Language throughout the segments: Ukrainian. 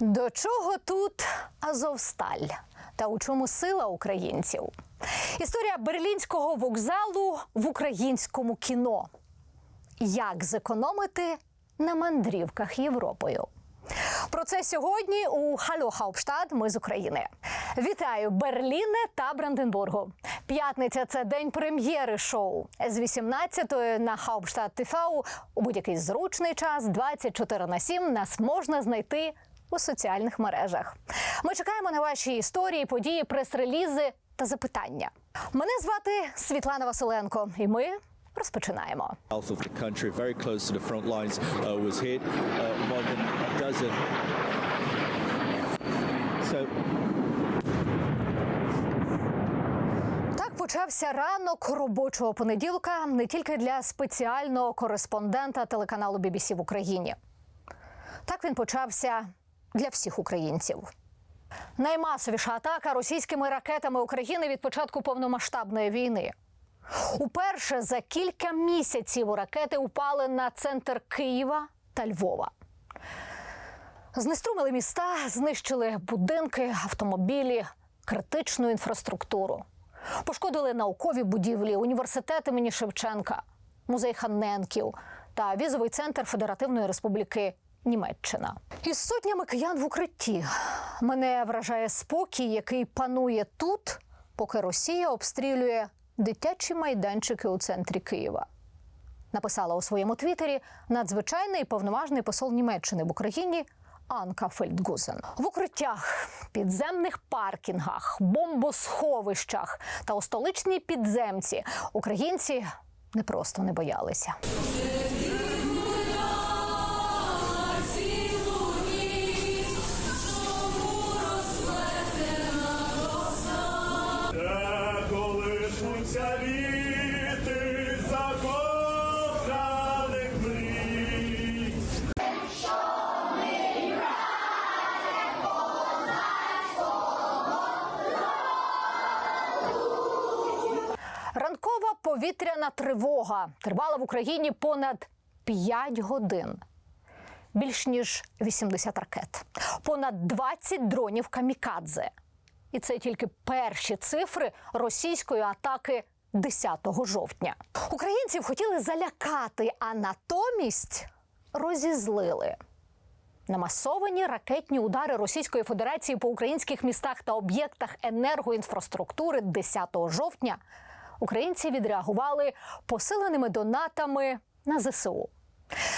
До чого тут Азовсталь? Та у чому сила українців? Історія берлінського вокзалу в українському кіно. Як зекономити на мандрівках Європою? Про це сьогодні у Хало Хаупштадт. Ми з України. Вітаю Берліне та Бранденбургу. П'ятниця це день прем'єри шоу. З 18-ї на Хаупштадт ТВ у будь-який зручний час 24 на 7 нас можна знайти у соціальних мережах. Ми чекаємо на ваші історії, події, прес-релізи та запитання. Мене звати Світлана Василенко, і ми розпочинаємо. Так почався ранок робочого понеділка не тільки для спеціального кореспондента телеканалу BBC в Україні. Так він почався для всіх українців. Наймасовіша атака російськими ракетами України від початку повномасштабної війни. Уперше за кілька місяців ракети упали на центр Києва та Львова. Знеструмили міста, знищили будинки, автомобілі, критичну інфраструктуру. Пошкодили наукові будівлі, університет імені Шевченка, музей Ханненків та візовий центр Федеративної Республіки Німеччина. Із сотнями киян в укритті мене вражає спокій, який панує тут, поки Росія обстрілює дитячі майданчики у центрі Києва написала у своєму твіттері надзвичайний повноважний посол Німеччини в Україні Анка Фельдгузен. В укриттях, підземних паркінгах, бомбосховищах та у столичній підземці українці не просто не боялися. Повітряна тривога тривала в Україні понад 5 годин. Більш ніж 80 ракет, понад 20 дронів камікадзе. І це тільки перші цифри російської атаки 10 жовтня. Українців хотіли залякати, а натомість розізлили. Намасовані ракетні удари Російської Федерації по українських містах та об'єктах енергоінфраструктури 10 жовтня українці відреагували посиленими донатами на ЗСУ.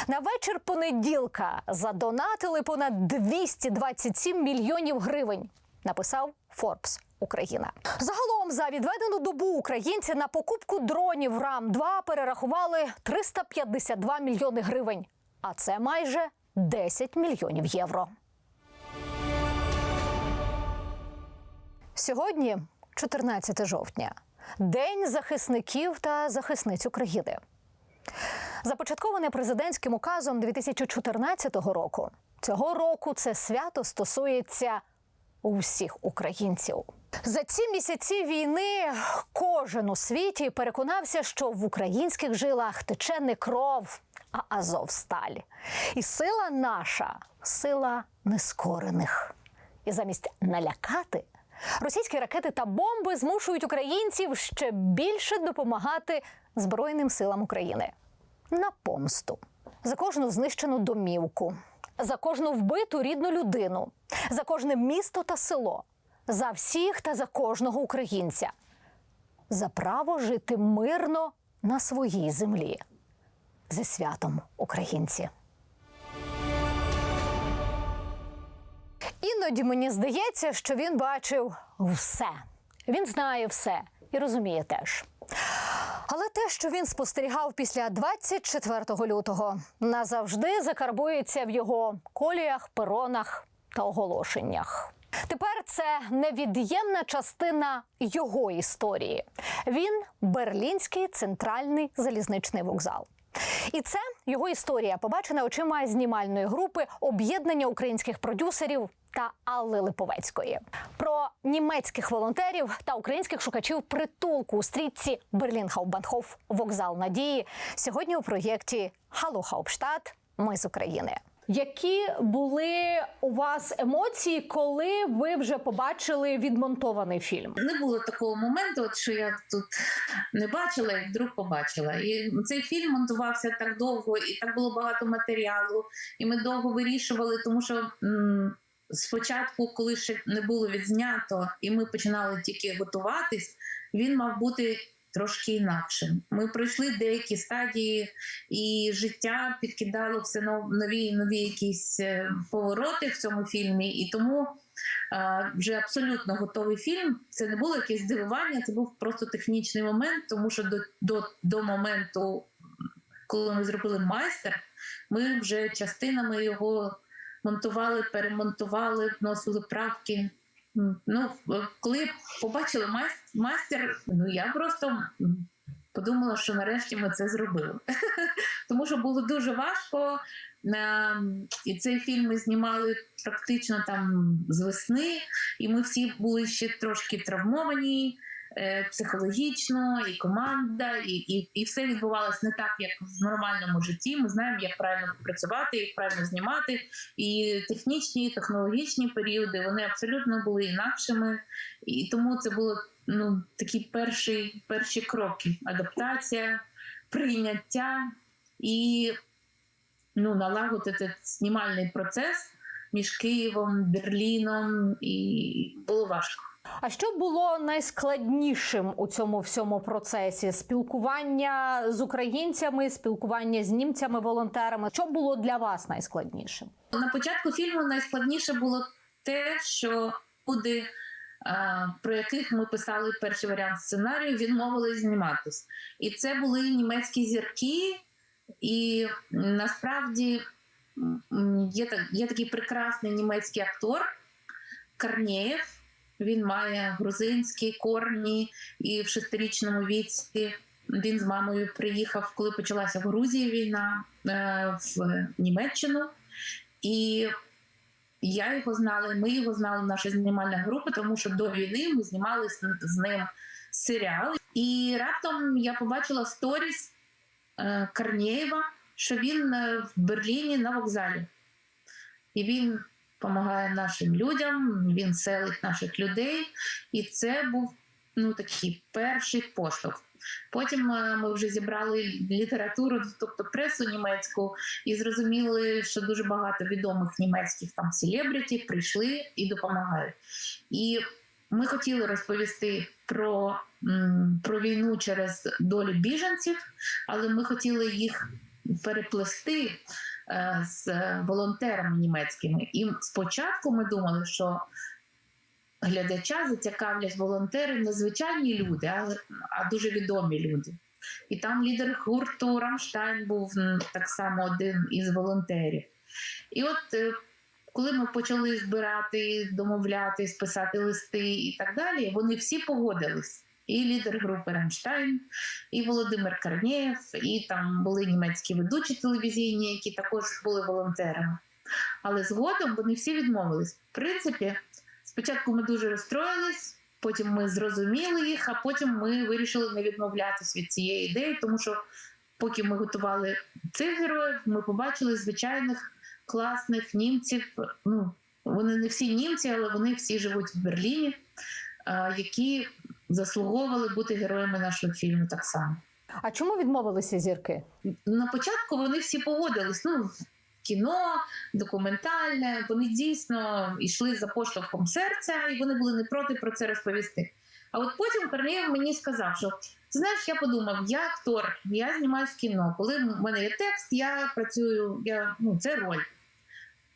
На вечір понеділка задонатили понад 227 мільйонів гривень. Написав Форбс Україна. Загалом за відведену добу українці на покупку дронів РАМ 2 перерахували 352 мільйони гривень. А це майже 10 мільйонів євро. Сьогодні 14 жовтня, День захисників та захисниць України. Започатковане президентським указом 2014 року. Цього року це свято стосується усіх українців. За ці місяці війни кожен у світі переконався, що в українських жилах тече не кров, а Азовсталь. І сила наша сила нескорених. І замість налякати російські ракети та бомби змушують українців ще більше допомагати Збройним силам України. На помсту. За кожну знищену домівку, за кожну вбиту рідну людину, за кожне місто та село, за всіх та за кожного українця, за право жити мирно на своїй землі. Зі святом українці. Іноді мені здається, що він бачив все. Він знає все і розуміє теж. Але те, що він спостерігав після 24 лютого, назавжди закарбується в його коліях, перонах та оголошеннях. Тепер це невід'ємна частина його історії. Він берлінський центральний залізничний вокзал. І це його історія, побачена очима знімальної групи об'єднання українських продюсерів та Алли Липовецької. Про німецьких волонтерів та українських шукачів притулку у стрітці Берлін-Хаубанхоф вокзал надії сьогодні у проєкті Хало Хаупштадт. Ми з України. Які були у вас емоції, коли ви вже побачили відмонтований фільм? Не було такого моменту, от що я тут не бачила і вдруг побачила. І цей фільм монтувався так довго, і так було багато матеріалу, і ми довго вирішували, тому що м, спочатку, коли ще не було відзнято, і ми починали тільки готуватись, він мав бути. Трошки інакшим. Ми пройшли деякі стадії, і життя підкидало все нов- нові нові якісь е, повороти в цьому фільмі. І тому е, вже абсолютно готовий фільм. Це не було якесь здивування, це був просто технічний момент, тому що до, до, до моменту, коли ми зробили майстер, ми вже частинами його монтували, перемонтували, вносили правки. Ну, коли побачили майс- майстер, ну я просто подумала, що нарешті ми це зробили. Тому що було дуже важко. І цей фільм ми знімали практично там з весни, і ми всі були ще трошки травмовані психологічно, і команда, і, і, і все відбувалось не так, як в нормальному житті. Ми знаємо, як правильно працювати, як правильно знімати. І технічні, і технологічні періоди вони абсолютно були інакшими. І тому це було ну, такі перші, перші кроки: адаптація, прийняття і ну, налагодити знімальний процес між Києвом, Берліном, і було важко. А що було найскладнішим у цьому всьому процесі? Спілкування з українцями, спілкування з німцями, волонтерами. Що було для вас найскладнішим? На початку фільму найскладніше було те, що люди, про яких ми писали перший варіант сценарію, відмовились зніматись. І це були німецькі зірки, і насправді є, є такий прекрасний німецький актор Корнєєв. Він має грузинські корні, і в шестирічному віці він з мамою приїхав, коли почалася в Грузії війна е, в Німеччину. І я його знала, ми його знали, наша знімальна група, тому що до війни ми знімали з, ним серіал. І раптом я побачила сторіс е, Корнєєва, що він е, в Берліні на вокзалі. І він допомагає нашим людям, він селить наших людей. І це був ну, такий перший поштовх. Потім е, ми вже зібрали літературу, тобто пресу німецьку, і зрозуміли, що дуже багато відомих німецьких там селебріті прийшли і допомагають. І ми хотіли розповісти про, про війну через долю біженців, але ми хотіли їх переплести з волонтерами німецькими. І спочатку ми думали, що глядача зацікавлять волонтери не звичайні люди, а, а дуже відомі люди. І там лідер гурту Рамштайн був так само один із волонтерів. І от е, коли ми почали збирати, домовлятись, писати листи і так далі, вони всі погодились. І лідер групи Рамштайн, і Володимир Корнєєв, і там були німецькі ведучі телевізійні, які також були волонтерами. Але згодом вони всі відмовились. В принципі, спочатку ми дуже розстроїлись, потім ми зрозуміли їх, а потім ми вирішили не відмовлятися від цієї ідеї, тому що поки ми готували цих героїв, ми побачили звичайних класних німців. Ну, вони не всі німці, але вони всі живуть в Берліні, які заслуговували бути героями нашого фільму так само. А чому відмовилися зірки? На початку вони всі погодились. Ну, кіно, документальне, вони дійсно йшли за поштовхом серця, і вони були не проти про це розповісти. А от потім Корнеєв мені сказав, що знаєш, я подумав, я актор, я знімаюсь в кіно. Коли в мене є текст, я працюю, я, ну, це роль.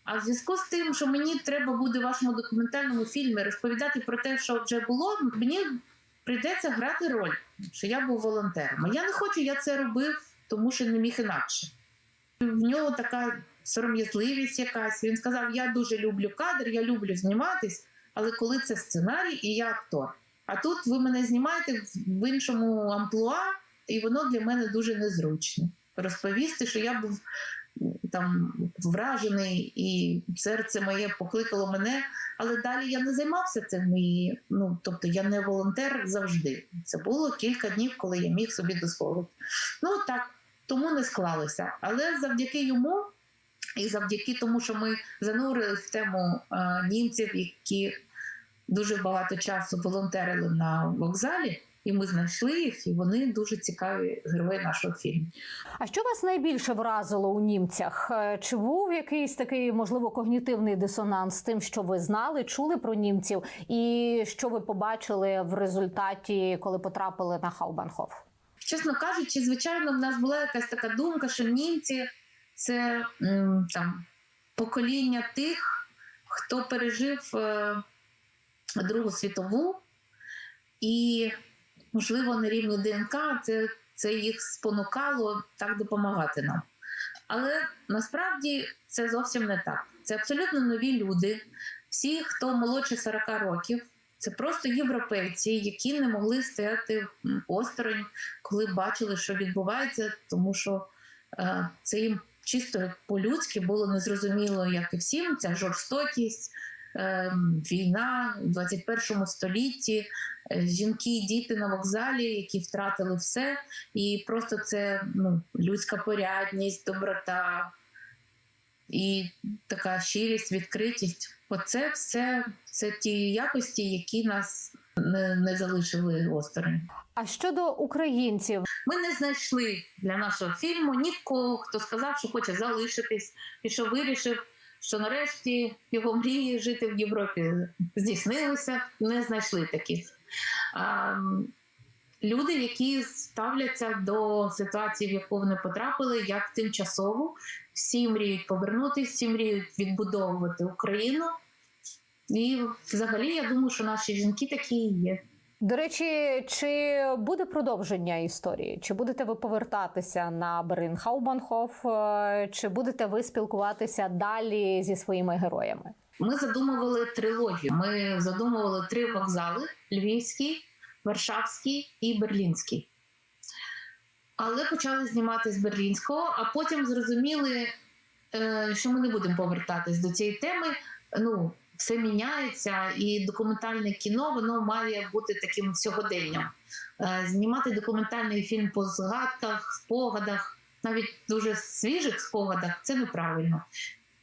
А в зв'язку з тим, що мені треба буде в вашому документальному фільмі розповідати про те, що вже було, мені прийдеться грати роль, що я був волонтером. Я не хочу, я це робив, тому що не міг інакше. В нього така сором'язливість якась. Він сказав: Я дуже люблю кадр, я люблю зніматись, але коли це сценарій і я актор. А тут ви мене знімаєте в іншому амплуа, і воно для мене дуже незручно. Розповісти, що я був там вражений, і серце моє покликало мене, але далі я не займався цим. І, ну, тобто я не волонтер завжди. Це було кілька днів, коли я міг собі дозволити. Ну так, тому не склалося. Але завдяки йому І завдяки тому, що ми занурили в тему е, німців, які дуже багато часу волонтерили на вокзалі, і ми знайшли їх, і вони дуже цікаві герої нашого фільму. А що вас найбільше вразило у німцях? Е, Чи був якийсь такий, можливо, когнітивний дисонанс з тим, що ви знали, чули про німців, і що ви побачили в результаті, коли потрапили на Хаубанхоф? Чесно кажучи, звичайно, в нас була якась така думка, що німці це там покоління тих, хто пережив е, Другу світову, і, можливо, на рівні ДНК це, це їх спонукало так допомагати нам. Але насправді це зовсім не так. Це абсолютно нові люди. Всі, хто молодше 40 років, це просто європейці, які не могли стояти осторонь, коли бачили, що відбувається, тому що е, це їм чисто по-людськи було незрозуміло, як і всім. Ця жорстокість, війна у 21 столітті, е, жінки і діти на вокзалі, які втратили все, і просто це ну, людська порядність, доброта. І така щирість, відкритість. Оце все це ті якості, які нас не, не залишили осторонь. А щодо українців, Ми не знайшли для нашого фільму нікого, хто сказав, що хоче залишитись, і що вирішив, що нарешті його мрії жити в Європі здійснилися. Не знайшли таких. Люди, які ставляться до ситуації, в яку вони потрапили, як тимчасово, всі мріють повернутися, всі мріють відбудовувати Україну. І взагалі я думаю, що наші жінки такі і є. До речі, чи буде продовження історії? Чи будете ви повертатися на Берлін Хаубанхоф? Е, Чи будете ви спілкуватися далі зі своїми героями? Ми задумували трилогію. Ми задумували три вокзали: Львівський, Варшавський і Берлінський. Але почали знімати з Берлінського, а потім зрозуміли, е, що ми не будемо повертатись до цієї теми. Ну, все міняється, і документальне кіно воно має бути таким сьогоденням. Е, Знімати документальний фільм по згадках, спогадах, навіть дуже свіжих спогадах це неправильно.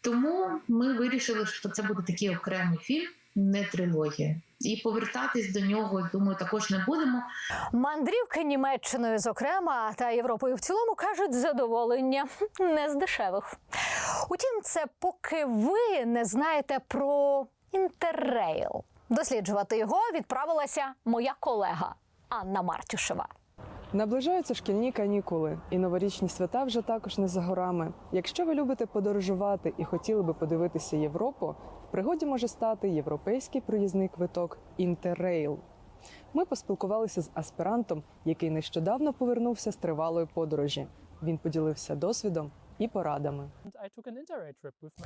Тому ми вирішили, що це буде такий окремий фільм, не трилогія. І повертатись до нього, думаю, також не будемо. Мандрівки Німеччиною, зокрема, та Європою в цілому кажуть задоволення не з дешевих. Утім, це поки ви не знаєте про інтеррейл. Досліджувати його відправилася моя колега Анна Мартюшева. Наближаються шкільні канікули, і новорічні свята вже також не за горами. Якщо ви любите подорожувати і хотіли би подивитися Європу, в пригоді може стати європейський проїзний квиток Інтеррейл. Ми поспілкувалися з аспірантом, який нещодавно повернувся з тривалої подорожі. Він поділився досвідом і порадами.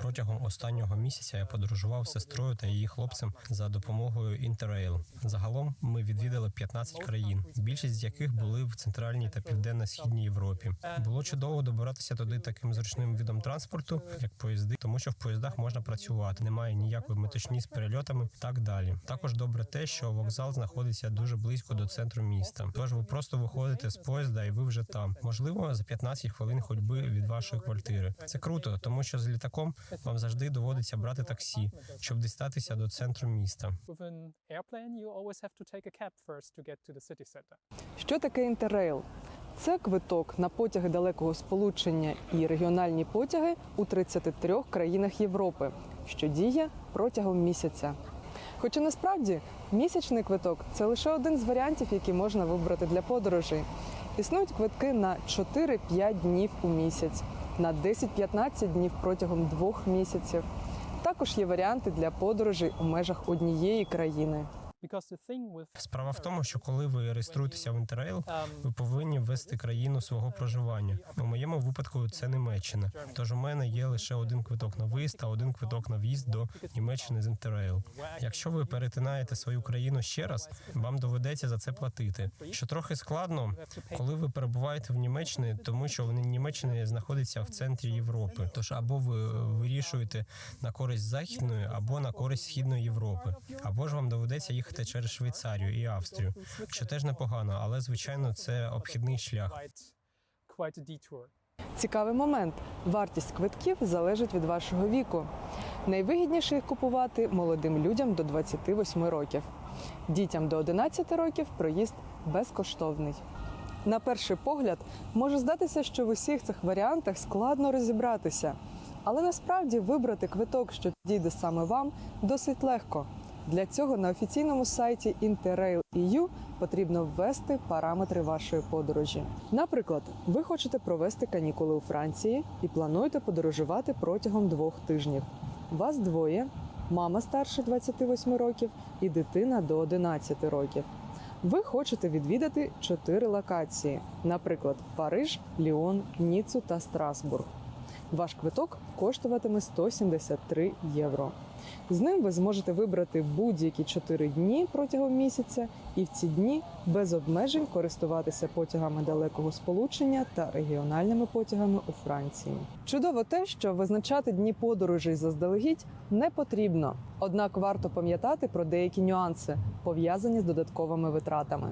Протягом останнього місяця я подорожував з сестрою та її хлопцем за допомогою Interrail. Загалом ми відвідали 15 країн, більшість з яких були в центральній та південно-східній Європі. Було чудово добиратися туди таким зручним видом транспорту, як поїзди, тому що в поїздах можна працювати, немає ніякої метушні з перельотами. Так далі. Також добре те, що вокзал знаходиться дуже близько до центру міста. Тож ви просто виходите з поїзда, і ви вже там. Можливо, за 15 хвилин ходьби від вашої квартири. Це круто, тому що з літаком вам завжди доводиться брати таксі, щоб дістатися до центру міста. Що таке інтеррейл? Це квиток на потяги далекого сполучення і регіональні потяги у 33 країнах Європи, що діє протягом місяця. Хоча насправді місячний квиток це лише один з варіантів, які можна вибрати для подорожей. Існують квитки на 4-5 днів у місяць, на 10-15 днів протягом двох місяців. Також є варіанти для подорожей у межах однієї країни. Справа в тому, що коли ви реєструєтеся в Interrail, um, ви повинні ввести країну свого проживання. У моєму випадку це Німеччина. Тож у мене є лише один квиток на виїзд та один квиток на в'їзд до Німеччини з Interrail. Якщо ви перетинаєте свою країну ще раз, вам доведеться за це платити. Що трохи складно, коли ви перебуваєте в Німеччині, тому що Німеччина знаходиться в центрі Європи. Тож або ви вирішуєте на користь західної, або на користь східної Європи, або ж вам доведеться їхати через Швейцарію і Австрію, що теж непогано, але звичайно це обхідний шлях. Цікавий момент: вартість квитків залежить від вашого віку. Найвигідніше їх купувати молодим людям до 28 років. Дітям до 11 років проїзд безкоштовний. На перший погляд може здатися, що в усіх цих варіантах складно розібратися, але насправді вибрати квиток, що підійде саме вам, досить легко. Для цього на офіційному сайті Interrail.eu потрібно ввести параметри вашої подорожі. Наприклад, ви хочете провести канікули у Франції і плануєте подорожувати протягом двох тижнів. Вас двоє: мама старше 28 років і дитина до 11 років. Ви хочете відвідати чотири локації, наприклад, Париж, Ліон, Ніцу та Страсбург. Ваш квиток коштуватиме 173 євро. З ним ви зможете вибрати будь-які 4 дні протягом місяця, і в ці дні без обмежень користуватися потягами далекого сполучення та регіональними потягами у Франції. Чудово те, що визначати дні подорожей заздалегідь не потрібно. Однак варто пам'ятати про деякі нюанси, пов'язані з додатковими витратами.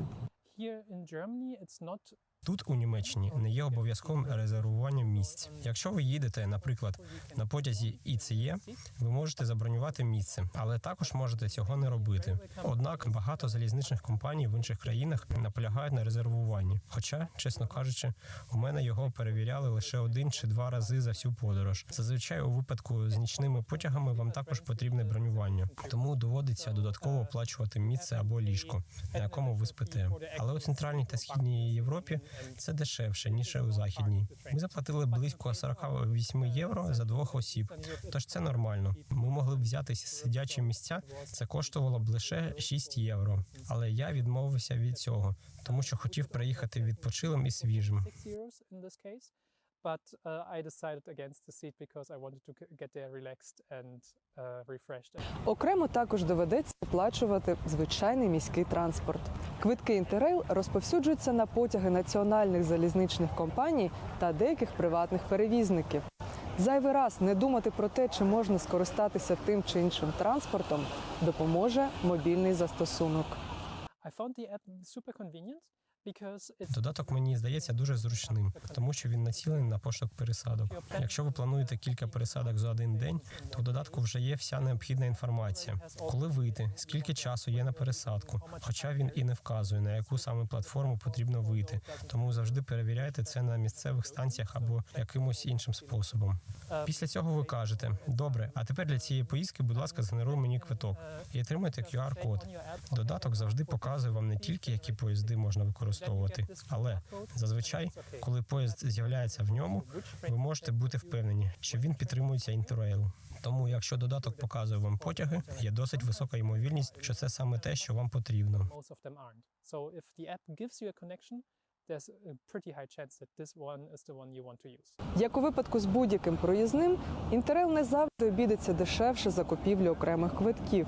Here in Germany, it's not Тут у Німеччині не є обов'язковим резервування місць. Якщо ви їдете, наприклад, на потязі ІЦЄ, ви можете забронювати місце, але також можете цього не робити. Однак багато залізничних компаній в інших країнах наполягають на резервуванні. Хоча, чесно кажучи, у мене його перевіряли лише один чи два рази за всю подорож. Зазвичай у випадку з нічними потягами вам також потрібне бронювання, тому доводиться додатково оплачувати місце або ліжко, на якому ви спите. Але у центральній та східній Європі це дешевше ніж у західній. Ми заплатили близько 48 євро за двох осіб. Тож це нормально. Ми могли б взятися сидячі місця. Це коштувало б лише 6 євро. Але я відмовився від цього, тому що хотів приїхати відпочилим і свіжим. 6 euros in this case. But uh, I decided against the seat because I wanted to get there relaxed and uh, refreshed. Окремо також доведеться оплачувати звичайний міський транспорт. Квитки Інтерейл розповсюджуються на потяги національних залізничних компаній та деяких приватних перевізників. Зайвий раз не думати про те, чи можна скористатися тим чи іншим транспортом, допоможе мобільний застосунок. I found the app super convenient Додаток мені здається дуже зручним, тому що він націлений на пошук пересадок. Якщо ви плануєте кілька пересадок за один день, то в додатку вже є вся необхідна інформація. Коли вийти, скільки часу є на пересадку, хоча він і не вказує на яку саме платформу потрібно вийти. Тому завжди перевіряйте це на місцевих станціях або якимось іншим способом. Після цього ви кажете: добре, а тепер для цієї поїздки, будь ласка, згенеруй мені квиток і отримайте QR-код. Додаток завжди показує вам не тільки які поїзди можна використовувати, але зазвичай, коли поїзд з'являється в ньому, ви можете бути впевнені, що він підтримується інтеррейл. Тому, якщо додаток показує вам потяги, є досить висока ймовірність, що це саме те, що вам потрібно. there's a pretty high chance that this one is the one you want to use. Як у випадку з будь-яким проїзним, інтерел не завжди обійдеться дешевше за купівлю окремих квитків.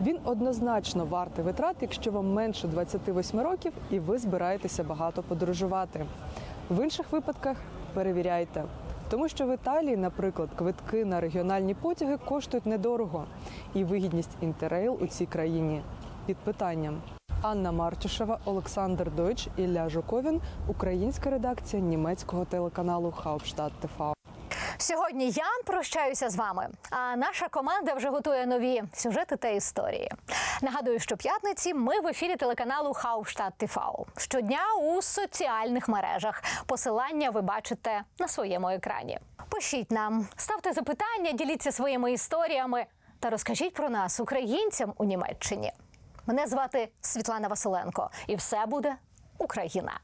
Він однозначно вартий витрат, якщо вам менше 28 років і ви збираєтеся багато подорожувати. В інших випадках перевіряйте. Тому що в Італії, наприклад, квитки на регіональні потяги коштують недорого, і вигідність інтерейл у цій країні під питанням. Анна Мартюшева, Олександр Дойч, Ілля Жуковін, українська редакція німецького телеканалу Хаупштадт ТВ. Сьогодні я прощаюся з вами. А наша команда вже готує нові сюжети та історії. Нагадую, що п'ятниці ми в ефірі телеканалу Хаупштадт ТВ. Щодня у соціальних мережах. Посилання ви бачите на своєму екрані. Пишіть нам, ставте запитання, діліться своїми історіями та розкажіть про нас українцям у Німеччині. Мене звати Світлана Василенко, і все буде Україна.